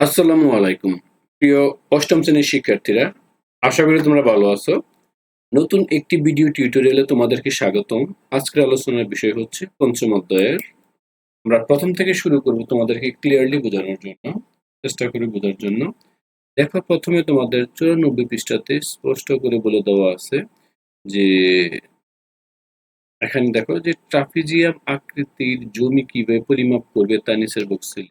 আসসালামু আলাইকুম। প্রিয় অষ্টম শ্রেণির শিক্ষার্থীরা, আশা করি তোমরা ভালো আছো। নতুন একটি ভিডিও টিউটোরিয়ালে তোমাদেরকে স্বাগতম। আজকের আলোচনার বিষয় হচ্ছে পঞ্চম অধ্যায়ের। আমরা প্রথম থেকে শুরু করব তোমাদেরকে ক্লিয়ারলি বোঝানোর জন্য, চেষ্টা করি বোঝার জন্য। দেখো, প্রথমে তোমাদের চুরানব্বই পৃষ্ঠাতে স্পষ্ট করে বলে দেওয়া আছে যে, এখানে দেখো যে ট্রাফিজিয়াম আকৃতির জমি কীভাবে পরিমাপ করবে তা নিচের বক্সে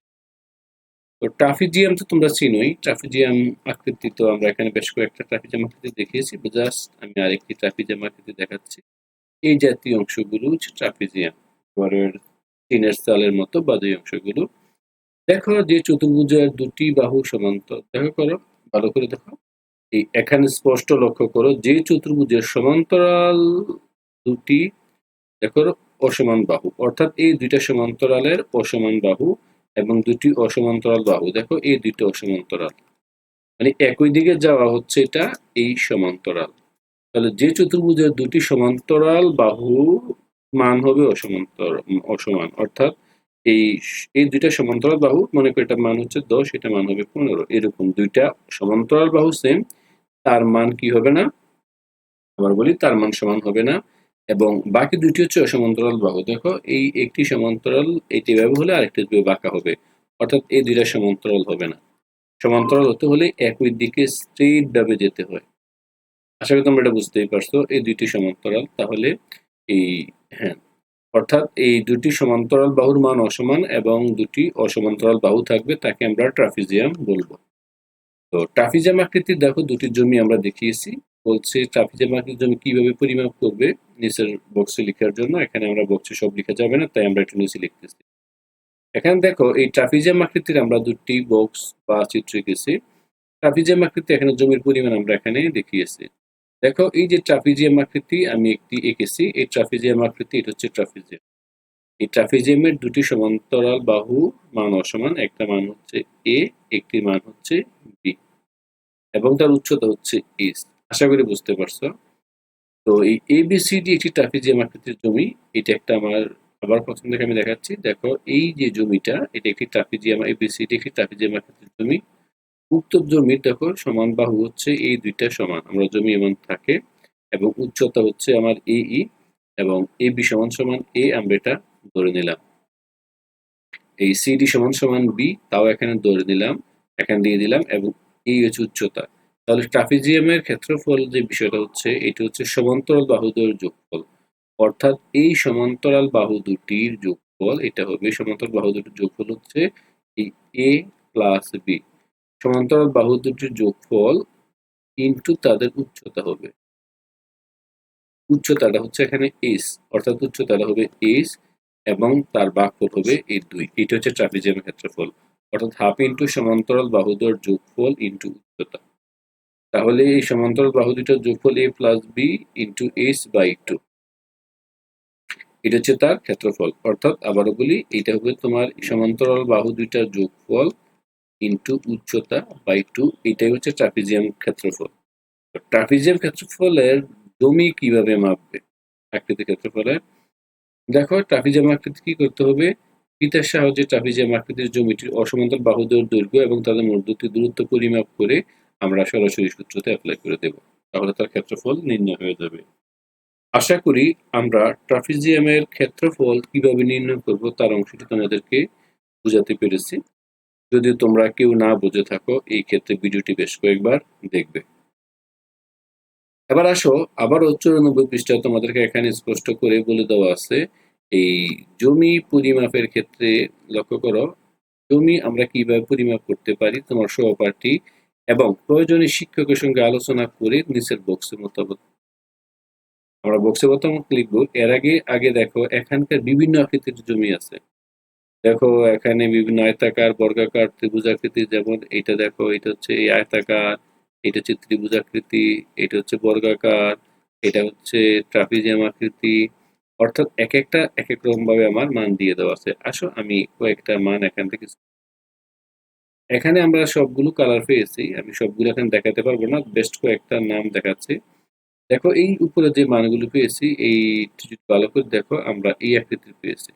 তো ট্রাফিজিয়াম তো তোমরা চিনোই। ট্রাফিজিয়াম আকৃতি তো আমরা এখানে বেশ কয়েকটা ট্রাফিজিয়াম আকৃতি দেখিয়েছি। জাস্ট আমি আরেকটি ট্রাফিজিয়াম আকৃতি দেখাচ্ছি। এই জাতীয় অংশগুলো হচ্ছে ট্রাফিজিয়াম ঘরের টিনের চালের মতো বাদী অংশগুলো। দেখো যে চতুর্ভুজের দুটি বাহু সমান্তর। দেখো করো, ভালো করে দেখো। এই এখানে স্পষ্ট লক্ষ্য করো যে চতুর্ভুজের সমান্তরাল দুটি, দেখো অসমান বাহু। অর্থাৎ এই দুইটা সমান্তরালের অসমান বাহু এবং দুটি অসমান্তরাল বাহু। দেখো, এই দুটি অসমান্তরাল। মানে একই দিকে যাওয়া হচ্ছে এটা, এই সমান্তরাল। তাহলে যে চতুর্ভুজের দুটি সমান্তরাল বাহু, মান হবে অসমান্তর, অসমান। অর্থাৎ এই এই দুইটা সমান্তরাল বাহু, মনে করি এটা মান হচ্ছে দশ, এটা মান হবে পনেরো। এরকম দুইটা সমান্তরাল বাহু সেম তার মান কি হবে না? আবার বলি, তার মান সমান হবে না। এবং বাকি দুটি হচ্ছে অসমান্তরাল বাহু। দেখো, এই একটি সমান্তরাল, এটি এভাবে হলে আরেকটি বাঁকা হবে। অর্থাৎ এই দুইটা সমান্তরাল হবে না। সমান্তরাল হতে হলে একই দিকে স্ট্রেট ভাবে যেতে হয়। আশা করি তোমরা এটা বুঝতেই পারছ, এই দুইটি সমান্তরাল। তাহলে এই হ্যাঁ অর্থাৎ এই দুটি সমান্তরাল বাহুর মান অসমান এবং দুটি অসমান্তরাল বাহু থাকবে, তাকে আমরা ট্রাফিজিয়াম বলব। তো ট্রাফিজিয়াম আকৃতির, দেখো, দুটি জমি আমরা দেখিয়েছি। বলছে ট্রাফিজিয়াম আকৃতির জমি কীভাবে পরিমাপ করবে? নিচের বক্সে লেখার জন্য, এখানে আমরা বক্সে সব লেখা যাবে না, তাই আমরা একটু নিচে লিখতেছি। এখানে দেখো, এই ট্রাফিজিয়াম আকৃতির আমরা দুটি বক্স বা চিত্র এঁকেছি। ট্রাফিজিয়াম আকৃতি এখানে জমির পরিমাণ আমরা এখানে দেখিয়েছি। দেখো, এই যে ট্রাফিজিয়াম আকৃতি আমি একটি এঁকেছি, এই ট্রাফিজিয়াম আকৃতি এটা হচ্ছে ট্রাফিজিয়াম এই ট্রাফিজিয়ামের দুটি সমান্তরাল বাহু, মান অসমান, একটা মান হচ্ছে এ একটি মান হচ্ছে বি এবং তার উচ্চতা হচ্ছে এস আশা করি বুঝতে পারছ। তো এই এবিসিডি একটি ট্রাফিজিয়াম আকৃতির জমি, এটা একটা আমার আবার প্রথম থেকে আমি দেখাচ্ছি। দেখো, এই যে জমিটা, এটা একটি ট্রাফিজিয়াম এবিসিডি একটি ট্রাফিজিয়াম আকৃতির জমি। উক্ত জমির দেখো, সমান বাহু হচ্ছে এই দুইটা সমান। আমরা জমি এমন থাকে এবং উচ্চতা হচ্ছে আমার এ ই এবং এ বি সমান সমান এ আমরা এটা ধরে নিলাম। এই সিডি সমান সমান বি তাও এখানে ধরে নিলাম, এখানে দিয়ে দিলাম এবং এই হচ্ছে উচ্চতা। তাহলে ট্রাফিজিয়ামের ক্ষেত্রফল যে বিষয়টা হচ্ছে, এটি হচ্ছে সমান্তরাল বাহুদের যোগফল। অর্থাৎ এই সমান্তরাল বাহু দুটির যোগফল, এটা হবে সমান্তরাল বাহু দুটির যোগফল হচ্ছে এই এ প্লাস বি সমান্তরাল বাহু দুটির যোগফল ইন্টু তাদের উচ্চতা হবে। উচ্চতাটা হচ্ছে এখানে এস অর্থাৎ উচ্চতাটা হবে এস এবং তার বাঘফল হবে এই দুই। এটা হচ্ছে ট্রাফিজিয়ামের ক্ষেত্রফল। অর্থাৎ হাফ ইন্টু সমান্তরাল বাহুদের যোগফল ইন্টু উচ্চতা। তাহলে এই সমান্তরাল বাহু দুটার যোগফল A plus B into S by two এটা হচ্ছে তার ক্ষেত্রফল। অর্থাৎ আবারও বলি এটা হবে তোমার সমান্তরাল বাহু দুইটার যোগফল ইন্টু উচ্চতা বাই টু এটাই হচ্ছে ট্রাফিজিয়াম ক্ষেত্রফল। ট্রাফিজিয়াম ক্ষেত্রফলের জমি কীভাবে মাপবে? আকৃতি ক্ষেত্রফলের। দেখো ট্রাফিজিয়াম আকৃতি কি করতে হবে? পিতার সাহায্যে ট্রাফিজিয়াম আকৃতির জমিটির অসমান্তর বাহুদের দৈর্ঘ্য এবং তাদের মধ্যবর্তী দূরত্ব পরিমাপ করে আমরা সরাসরি সূত্রতে অ্যাপ্লাই করে দেব। তাহলে তার ক্ষেত্রফল নির্ণয় হয়ে যাবে। আশা করি আমরা ট্রাফিজিয়ামের ক্ষেত্রফল কীভাবে নির্ণয় করব তার অংশটি তোমাদেরকে বোঝাতে পেরেছি। যদি তোমরা কেউ না বুঝে থাকো, এই ক্ষেত্রে ভিডিওটি বেশ কয়েকবার দেখবে। এবার আসো আবারও চুরানব্বই পৃষ্ঠা তোমাদেরকে এখানে স্পষ্ট করে বলে দেওয়া আছে, এই জমি পরিমাপের ক্ষেত্রে লক্ষ্য করো, জমি আমরা কীভাবে পরিমাপ করতে পারি? তোমার সহপাঠী এবং প্রয়োজনীয় শিক্ষকের সঙ্গে আলোচনা করে নিচের বক্সের মতামত আমরা বক্সের মতামত লিখব। এর আগে আগে দেখো, এখানকার বিভিন্ন আকৃতির জমি আছে। দেখো, এখানে বিভিন্ন আয়তাকার, বর্গাকার, ত্রিভুজ আকৃতি, যেমন এটা দেখো এটা হচ্ছে এই আয়তাকার এটা হচ্ছে ত্রিভুজ আকৃতি এটা হচ্ছে বর্গাকার এটা হচ্ছে ট্রাফিজিয়াম আকৃতি। অর্থাৎ এক একটা, এক এক রকম ভাবে আমার মান দিয়ে দেওয়া আছে। আসো, আমি কয়েকটা মান এখান থেকে এখানে আমরা সবগুলো কালার পেয়েছি। আমি সবগুলো এখানে দেখাতে পারব না বেস্ট কয়েকটা নাম দেখাচ্ছি। দেখো, এই উপরে যে মানগুলো পেয়েছি, এই ভালো করে দেখো, আমরা এই আকৃতির পেয়েছি।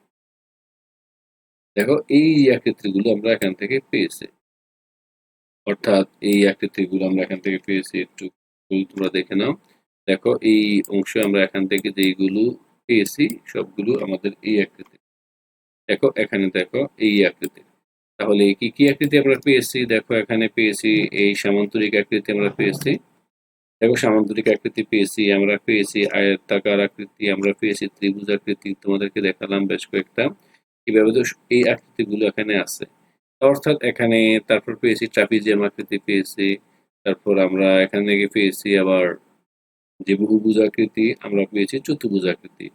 দেখো, এই আকৃতিগুলো আমরা এখান থেকে পেয়েছি। অর্থাৎ এই আকৃতিগুলো আমরা এখান থেকে পেয়েছি, একটু তোমরা দেখে নাও। দেখো, এই অংশ আমরা এখান থেকে যেইগুলো পেয়েছি, সবগুলো আমাদের এই আকৃতি দেখো, এখানে দেখো, এই আকৃতি তাহলে কি কি আকৃতি আমরা পেয়েছি? দেখো, এখানে পেয়েছি এই সামান্তরিক আকৃতি আমরা পেয়েছি। দেখো, সামান্তরিক আকৃতি পেয়েছি আমরা, পেয়েছি আয়তাকার আকৃতি আমরা পেয়েছি, ত্রিভুজ আকৃতি তোমাদেরকে দেখালাম বেশ কয়েকটা। কীভাবে তো এই আকৃতিগুলো এখানে আছে। অর্থাৎ এখানে তারপর পেয়েছি ট্রাপিজিয়াম আকৃতি পেয়েছি, তারপর আমরা এখান থেকে পেয়েছি আবার যে বহুভুজ আকৃতি, আমরা পেয়েছি চতুর্ভুজ আকৃতি।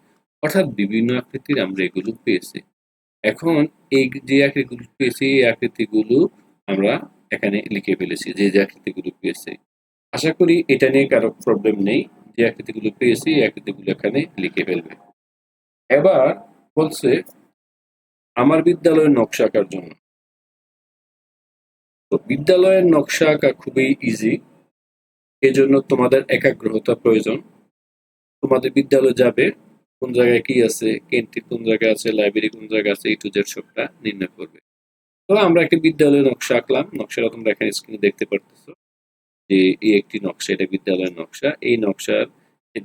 অর্থাৎ বিভিন্ন আকৃতির আমরা এগুলো পেয়েছি। এখন এই যে আকৃতিগুলো পেয়েছি এই আকৃতিগুলো আমরা এখানে লিখে ফেলেছি, যে যে আকৃতিগুলো পেয়েছি। আশা করি এটা নিয়ে কারও প্রবলেম নেই, যে আকৃতিগুলো পেয়েছি, এই আকৃতিগুলো এখানে লিখে ফেলবে। এবার বলছে, আমার বিদ্যালয়ের নকশা আঁকার জন্য। তো বিদ্যালয়ের নকশা আঁকা খুবই ইজি এজন্য তোমাদের একাগ্রহতা প্রয়োজন। তোমাদের বিদ্যালয় যাবে কোন জায়গায় কি আছে ক্যান্টিন কোন জায়গায় আছে লাইব্রেরি কোন জায়গায় আছে এই টু জেড সবটা নির্ণয় করবে। তো আমরা একটা বিদ্যালয়ের নকশা আঁকলাম। নকশাটা তোমরা এখানে স্ক্রিনে দেখতে পারতেছো যে এই একটি নকশা, এটা বিদ্যালয়ের নকশা। এই নকশার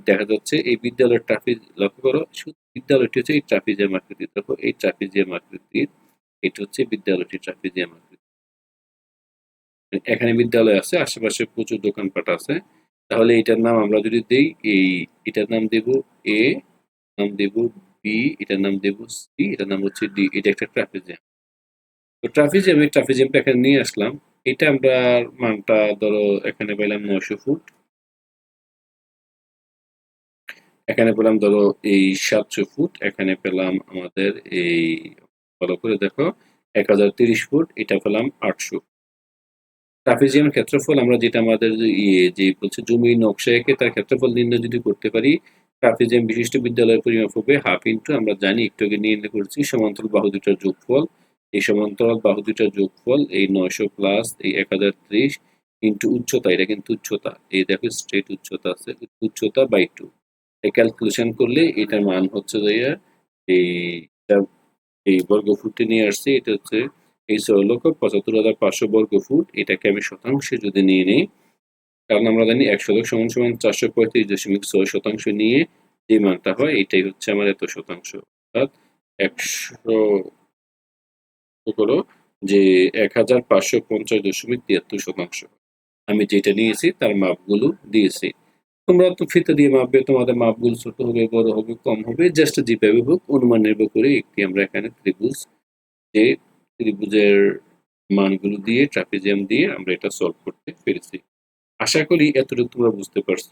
দেখা যাচ্ছে এই বিদ্যালয়ের ট্রাফিক লক্ষ্য করো, শুধু বিদ্যালয়টি হচ্ছে এই ট্রাফিজিয়াম আকৃতি দেখো, এই ট্রাফিজিয়াম আকৃতির, এটা হচ্ছে বিদ্যালয়টি ট্রাফিজিয়াম আকৃতি এখানে বিদ্যালয় আছে, আশেপাশে প্রচুর দোকানপাট আছে। তাহলে এটার নাম আমরা যদি দেই, এই, এটার নাম দেব এ নাম দেব বি এটার নাম দেব সি এটার নাম হচ্ছে ডি এটা একটা ট্রাফিজিয়াম। তো ট্রাফিজিয়াম এই ট্রাফিজিয়ামটা এখানে নিয়ে আসলাম। এটা আমরা মানটা ধরো এখানে পেলাম নয়শো ফুট। এখানে পেলাম ধরো এই সাতশো ফুট। এখানে পেলাম আমাদের এই ভালো করে দেখো, এক হাজার তিরিশ ফুট। এটা পেলাম আটশো। ট্রাফিজিয়াম ক্ষেত্রফল আমরা যেটা আমাদের ইয়ে যে বলছে জমি নকশা এঁকে তার ক্ষেত্রফল নির্ণয় যদি করতে পারি ট্রাফিজিয়াম বিশিষ্ট বিদ্যালয়ের পরিমাপ হবে হাফ ইন্টু আমরা জানি একটু আগে নির্ণয় করেছি, সমান্তরাল বাহু দুটার যোগফল। এই সমান্তরাল বাহু দুটার যোগফল, এই নয়শো প্লাস এই এক হাজার ত্রিশ ইন্টু উচ্চতা, এটা কিন্তু উচ্চতা। এই দেখো স্ট্রেট উচ্চতা আছে, উচ্চতা বাই টু এই ক্যালকুলেশন করলে এটার মান হচ্ছে এই এই বর্গ ফুটে নিয়ে আসছি, এটা হচ্ছে এই ছয় লক্ষ পঁচাত্তর হাজার পাঁচশো বর্গ ফুট এটাকে আমি শতাংশে যদি নিয়ে নিই কারণ আমরা জানি এক শতক সমান সমান চারশো পঁয়ত্রিশ দশমিক ছয় শতাংশ নিয়ে যে মানটা হয়, এটাই হচ্ছে আমার এত শতাংশ। অর্থাৎ একশো করো যে এক হাজার পাঁচশো পঞ্চাশ দশমিক তিয়াত্তর শতাংশ। আমি যেটা নিয়েছি, তার মাপগুলো দিয়েছি। তোমরা তো ফিতে দিয়ে মাপবে, তোমাদের মাপগুলো ছোট হবে, বড় হবে, কম হবে জাস্ট যেভাবে হোক অনুমান নির্ভর করে একটি আমরা এখানে ত্রিভুজ, যে ত্রিভুজের মানগুলো দিয়ে ট্রাপিজিয়াম দিয়ে আমরা এটা সলভ করতে পেরেছি। আশা করি এতটুকু তোমরা বুঝতে পারছ।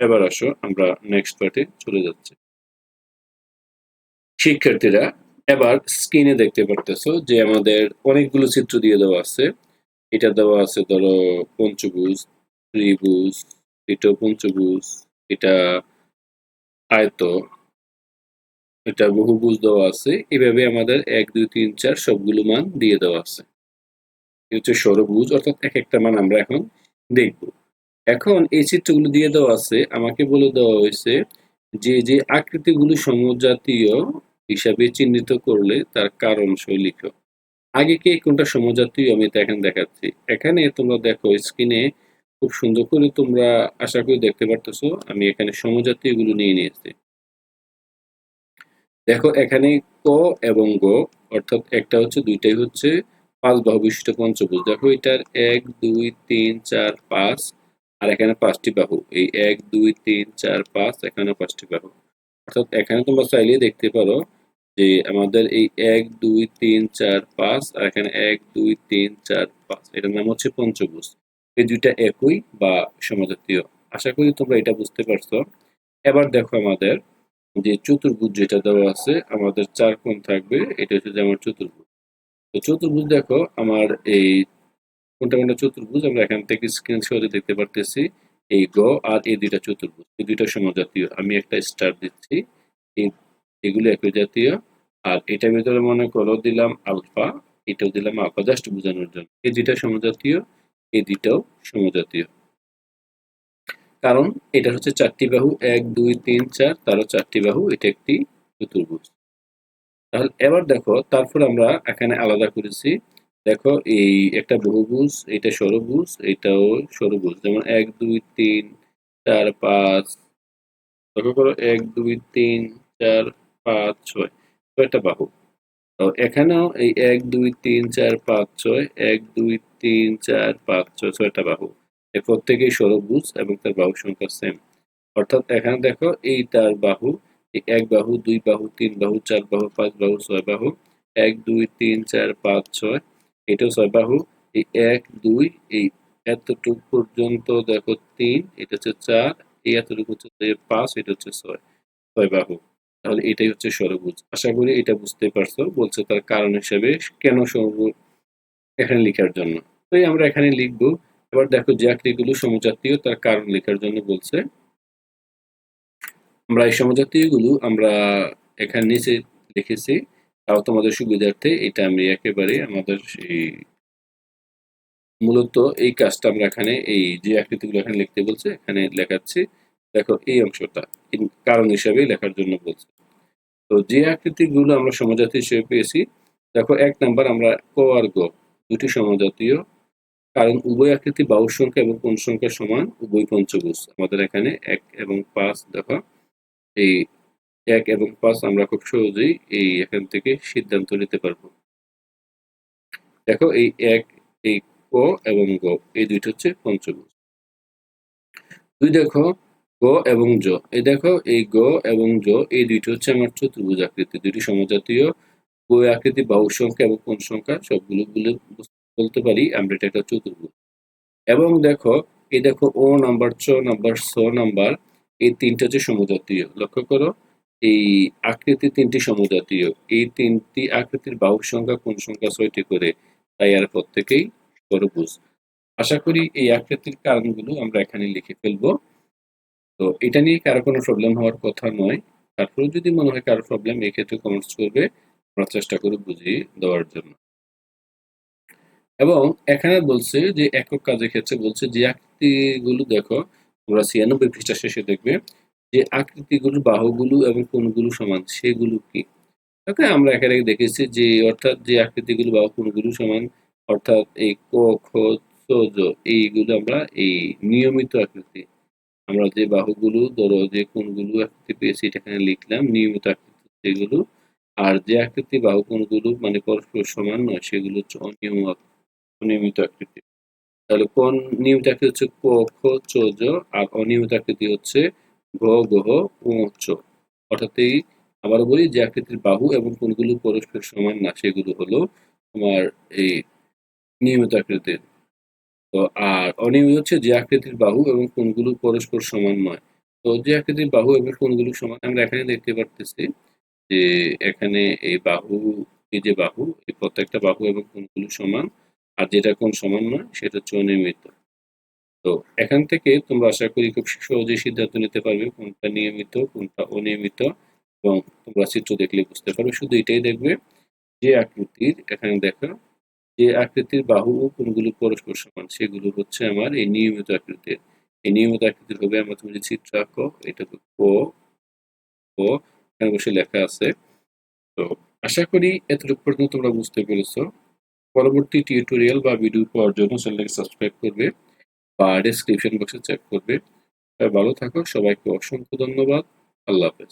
এবার আসো, আমরা নেক্সট পার্টে চলে যাচ্ছি। শিক্ষার্থীরা, এবার স্ক্রিনে দেখতে পারতেছো যে আমাদের অনেকগুলো চিত্র দিয়ে দেওয়া আছে। এটা দেওয়া আছে ধরো পঞ্চভুজ, ত্রিভুজ, এটা পঞ্চভুজ, এটা আয়ত, এটা বহুভুজ দেওয়া আছে। এভাবে আমাদের এক, দুই, তিন, চার সবগুলো মান দিয়ে দেওয়া আছে। হচ্ছে সরভুজ, অর্থাৎ এক একটা মান আমরা এখন দেখব। এখন এই চিত্রগুলো দিয়ে দেওয়া আছে, আমাকে বলে দেওয়া হয়েছে যে যে আকৃতিগুলো সমজাতীয় হিসাবে চিহ্নিত করলে তার কারণ লিখো আগে কি কোনটা সমজাতীয় আমি এটা এখন দেখাচ্ছি। এখানে তোমরা দেখো স্ক্রিনে খুব সুন্দর করে তোমরা আশা করি দেখতে পারতেছো, আমি এখানে সমজাতীয়গুলো নিয়ে নিয়েছি। দেখো এখানে ক এবং গ, অর্থাৎ একটা হচ্ছে, দুইটাই হচ্ছে পাঁচ বাহু বিশিষ্ট পঞ্চভুজ। দেখো এটার এক, দুই, তিন, চার, পাঁচ আর এখানে পাঁচটি বাহু। এই এক, দুই, তিন, চার, পাঁচ এখানে পাঁচটি বাহু। অর্থাৎ এখানে তোমরা চাইলে দেখতে পারো যে আমাদের এই এক, দুই, তিন, চার, পাঁচ আর এখানে এক, দুই, তিন, চার, পাঁচ। এটার নাম হচ্ছে পঞ্চভুজ। এই দুইটা একই বা সমজাতীয়। আশা করি তোমরা এটা বুঝতে পারছ। এবার দেখো আমাদের যে চতুর্ভুজ যেটা দেওয়া আছে, আমাদের চার কোণ থাকবে। এটা হচ্ছে যে আমার চতুর্ভুজ। তো চতুর্ভুজ দেখো, আমার এই কোনটা কোনটা চতুর্ভুজ, আমরা এখান থেকে স্ক্রিন স্ক্রিনশটে দেখতে পারতেছি। এই গ আর এই দুইটা চতুর্ভুজ, এই দুইটা সমজাতীয়। আমি একটা স্টার দিচ্ছি এগুলো একই জাতীয়। আর এটার ভিতরে মনে করো দিলাম আলফা এটাও দিলাম আলফা জাস্ট বোঝানোর জন্য। এই দুইটা সমজাতীয়, এই দুইটাও সমজাতীয়। কারণ এটা হচ্ছে চারটি বাহু, এক, দুই, তিন, চার, তারও চারটি বাহু, এটা একটি চতুর্ভুজ। তাহলে এবার দেখো, তারপর আমরা এখানে আলাদা করেছি। দেখো, এই একটা বহুভুজ, এটা ষড়ভুজ এটাও ষড়ভুজ যেমন এক, দুই, তিন, চার, পাঁচ, লক্ষ্য করো, এক, দুই, তিন, চার, পাঁচ, ছয়। ছয়টা বাহু। তো এখানেও এই এক, দুই, তিন, চার, পাঁচ, ছয়, এক, দুই, তিন, চার, পাঁচ, ছয় ছয়টা বাহু। এই প্রত্যেকেই ষড়ভুজ এবং তার বাহু সংখ্যা সেম অর্থাৎ এখানে দেখো, এই তার বাহু, এই এক বাহু, দুই বাহু, তিন বাহু, চার বাহু, পাঁচ বাহু, ছয় বাহু। এক, দুই, তিন, চার, পাঁচ, ছয়। এটাও ছয় বাহু এই এক, দুই, এই এতটুকু পর্যন্ত দেখো তিন, এটা হচ্ছে চার, এই এতটুকু হচ্ছে পাঁচ, এটা হচ্ছে ছয় ছয় বাহু তাহলে এটাই হচ্ছে ষড়ভুজ আশা করি এটা বুঝতে পারছ, বলছে তার কারণ হিসেবে কেন ষড়ভুজ এখানে লেখার জন্য। তাই আমরা এখানে লিখব, এবার দেখো যে আকৃতিগুলো সমজাতীয়, তার কারণ লেখার জন্য বলছে। আমরা এই সমজাতীয়গুলো আমরা এখানে নিচে লিখেছি তাও তোমাদের সুবিধার্থে এটা আমি একেবারে আমাদের সেই মূলত এই কাজটা আমরা এখানে, এই যে আকৃতিগুলো এখানে লিখতে বলছে, এখানে লেখাচ্ছি, দেখো এই অংশটা কারণ হিসাবে লেখার জন্য বলছে। তো যে আকৃতিগুলো আমরা সমজাতীয় হিসেবে পেয়েছি, দেখো এক নাম্বার আমরা ক আর গ, দুটি সমজাতীয়, কারণ উভয় আকৃতি বাহুর সংখ্যা এবং কোন সংখ্যা সমান, উভয় পঞ্চভুজ। আমাদের এখানে এক এবং পাঁচ, দেখো, এই এক এবং পাঁচ আমরা খুব সহজেই এই এখান থেকে সিদ্ধান্ত নিতে পারব। দেখো এই এক, এই ক এবং গ, এই দুইটা হচ্ছে পঞ্চভুজ। দুই দেখো, গ এবং জ। এই দেখো, এই গ এবং জ, এই দুইটা হচ্ছে আমার চতুর্ভুজ আকৃতি। দুইটি সমজাতীয় বই আকৃতি বাহু সংখ্যা এবং কোন সংখ্যা, সবগুলো বলে বলতে পারি আমরা এটা একটা চতুর্ভুজ। এবং দেখো, এই দেখো, ও নাম্বার চ, নাম্বার ছ নাম্বার, এই তিনটা হচ্ছে সমজাতীয়। লক্ষ্য করো এই আকৃতি তিনটি সমজাতীয়। এই তিনটি আকৃতির বাহু সংখ্যা কোন সংখ্যা ছয়টি করে, তাই আর প্রত্যেকেই ষড়ভুজ আশা করি এই আকৃতির কারণগুলো আমরা এখানে লিখে ফেলব। তো এটা নিয়ে কারও কোনো প্রবলেম হওয়ার কথা নয়। তারপরেও যদি মনে হয় কারও প্রবলেম এক্ষেত্রে কমেন্টস করবে। আমরা চেষ্টা করে বুঝিয়ে দেওয়ার জন্য। এবং এখানে বলছে যে, একক কাজের ক্ষেত্রে বলছে যে, আকৃতিগুলো দেখো, তোমরা ছিয়ানব্বই পৃষ্ঠা শেষে দেখবে। যে আকৃতিগুলো, বাহুগুলো এবং কোনগুলো সমান, সেগুলো কি? ওকে, আমরা এখানে দেখেছি যে, অর্থাৎ যে আকৃতিগুলো, বাহু, কোণগুলো সমান, অর্থাৎ এই ক, খ এইগুলো আমরা, এই নিয়মিত আকৃতি, আমরা যে বাহুগুলো, ধরো যে কোনগুলো আকৃতি পেয়েছি, এটা এখানে লিখলাম, নিয়মিত আকৃতি, সেগুলো, আর যে আকৃতি, বাহু কোনগুলো মানে পরস্পর সমান নয়, সেগুলো হচ্ছে অনিয়ম অনিয়মিত আকৃতি। তাহলে কোন নিয়মিত আকৃতি হচ্ছে ক, খ, চ আর অনিয়মিত আকৃতি হচ্ছে ঘ গহ ও চ অর্থাৎ এই আবার বলি যে আকৃতির বাহু এবং কোনগুলো পরস্পর সমান না, সেগুলো হলো তোমার এই নিয়মিত আকৃতির। তো আর অনিয়মিত হচ্ছে যে আকৃতির বাহু এবং কোনগুলো পরস্পর সমান নয়। তো যে আকৃতির বাহু এবং কোনগুলো সমান, আমরা এখানে দেখতে পারতেছি যে এখানে এই বাহু, এই যে বাহু, এই প্রত্যেকটা বাহু এবং কোনগুলো সমান, আর যেটা কোন সমান নয়, সেটা হচ্ছে অনিয়মিত। তো এখান থেকে তোমরা আশা করি খুব সহজেই সিদ্ধান্ত নিতে পারবে কোনটা নিয়মিত, কোনটা অনিয়মিত এবং তোমরা চিত্র দেখলে বুঝতে পারবে। শুধু এটাই দেখবে যে আকৃতির, এখানে দেখো, যে আকৃতির বাহু কোনগুলো পরস্পর সমান, সেগুলো হচ্ছে আমার এই নিয়মিত আকৃতির। এই নিয়মিত আকৃতির হবে আমরা তুমি যে চিত্র আঁকো, এটা তো ক, এখানে বসে লেখা আছে। তো আশা করি এতটুকু পর্যন্ত তোমরা বুঝতে পেরেছ। পরবর্তী টিউটোরিয়াল বা ভিডিও পাওয়ার জন্য চ্যানেলটাকে সাবস্ক্রাইব করবে। বা ডিসক্রিপশন বক্সে চেক করবে। ভালো থাকো সবাইকে অসংখ্য ধন্যবাদ। আল্লাহ হাফেজ।